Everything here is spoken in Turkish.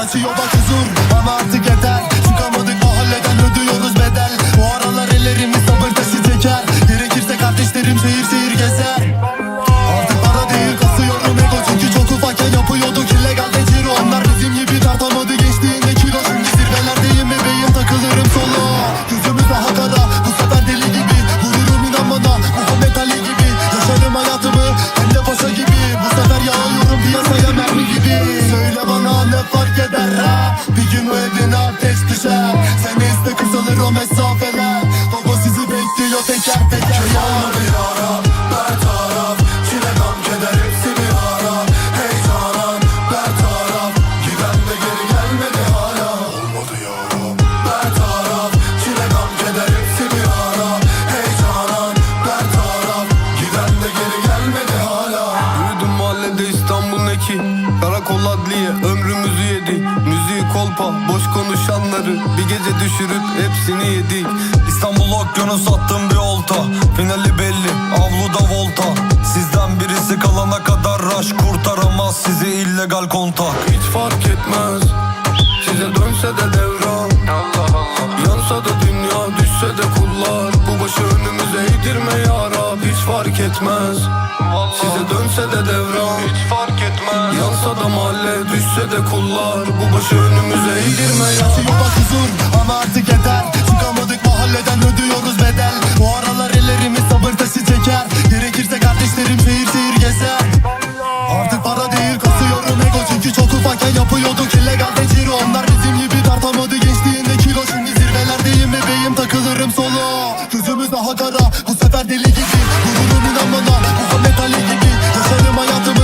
Kaçıyor bak huzur. Ama artık yeter o mesafeler. Baba sizi bekliyor teker teker. Ya yara bertaraf ömrümüzü yedi Müziği kolpa boş konuşanları Bir gece düşürüp hepsini yedik. İstanbul okyanus attım bir olta Finali belli avluda volta. Sizden birisi kalana kadar raş Kurtaramaz sizi illegal kontak. Hiç fark etmez Size dönse de devran. Yansa da dünya düşse de kullar. Bu başı önümüze eğdirme ya Rab Hiç fark etmez. Size dönse de devran. Hiç fark etmez. Yansa da mahalle köşede kullar Bu başı önümüze eğdirme ya. Yola huzur ama artık yeter. Çıkamadık mahalleden ödüyoruz bedel. Bu aralar ellerimiz sabır taşı çeker. Gerekirse kardeşlerim şehir şehir gezer. Artık para değil kasıyorum ego. Çünkü çok ufakken yapıyorduk illegal ve ciro. Onlar bizim gibi tartamadı gençliğinde kilo. Şimdi zirvelerdeyim bebeğim takılırım solo. Gözümüz daha kara bu sefer deli gibi. Gururum inan bana Muhammed Ali gibi Yaşarım hayatımı